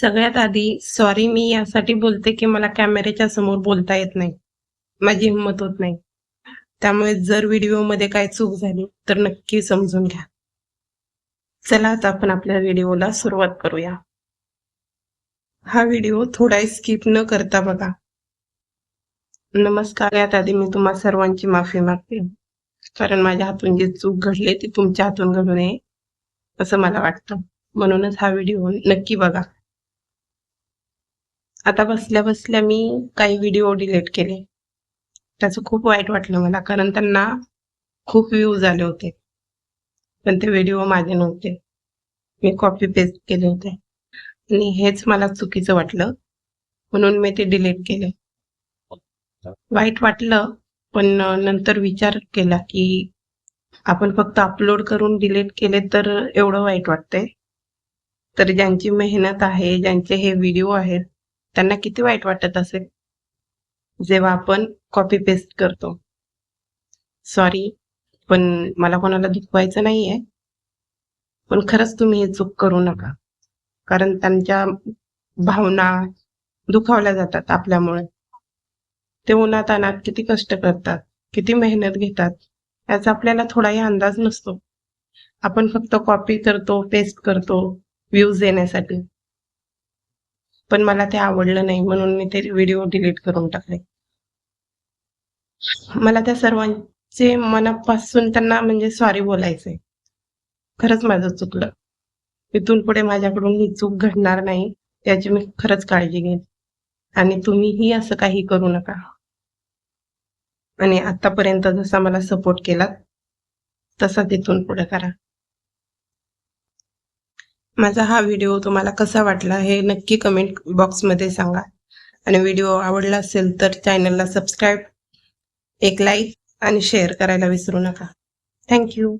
सगळ्यात आधी सॉरी मी यासाठी बोलते की मला कॅमेऱ्याच्या समोर बोलता येत नाही. माझी हिंमत होत नाही. त्यामुळे जर व्हिडिओमध्ये काय चूक झाली तर नक्की समजून घ्या. चला आता आपण आपल्या व्हिडिओला सुरुवात करूया. हा व्हिडिओ थोडा स्किप न करता बघा. नमस्कार यात आधी मी तुम्हा सर्वांची माफी मागते. कारण माझ्या हातून जी चूक घडली ती तुमच्या हातून घडू नये असं मला वाटतं. म्हणूनच हा व्हिडिओ नक्की बघा. आता बसल्या बसल्या मी काही व्हिडिओ डिलीट केले. त्याचं खूप वाईट वाटलं मला कारण त्यांना खूप व्ह्यूज आले होते. पण ते व्हिडिओ माझे नव्हते. मी कॉपी पेस्ट केले होते. आणि हेच मला चुकीचं वाटलं. म्हणून मी ते डिलीट केले. वाईट वाटलं पण नंतर विचार केला की आपण फक्त अपलोड करून डिलीट केले तर एवढं वाईट वाटतंय. तर ज्यांची मेहनत आहे ज्यांचे हे व्हिडिओ आहेत त्यांना किती वाईट वाटत असेल? जेव्हा आपण कॉपी पेस्ट करतो. सॉरी पण मला कोणाला दुखवायचं नाहीये. पण खरंच तुम्ही हे चूक करू नका. कारण त्यांच्या भावना दुखावल्या जातात आपल्यामुळे. ते उन्हात अनात किती कष्ट करतात किती मेहनत घेतात याचा आपल्याला थोडाही अंदाज नसतो. आपण फक्त कॉपी करतो पेस्ट करतो व्ह्यूज येण्यासाठी पण मला ते आवडलं नाही म्हणून मी ते व्हिडिओ डिलीट करून टाकले. मला त्या सर्वांचे मनापासून त्यांना म्हणजे सॉरी बोलायचंय. खरंच माझं चुकलं. इथून पुढे माझ्याकडून ही चूक घडणार नाही याची मी खरंच काळजी घेईन. आणि तुम्हीही असं काही करू नका. आणि आतापर्यंत जसा मला सपोर्ट केला तसा तिथून पुढे करा. माझा हा व्हिडिओ तुम्हाला कसा वाटला हे नक्की कमेंट बॉक्समध्ये सांगा. आणि व्हिडिओ आवडला असेल तर चॅनलला सबस्क्राईब एक लाईक आणि शेअर करायला विसरू नका. थँक्यू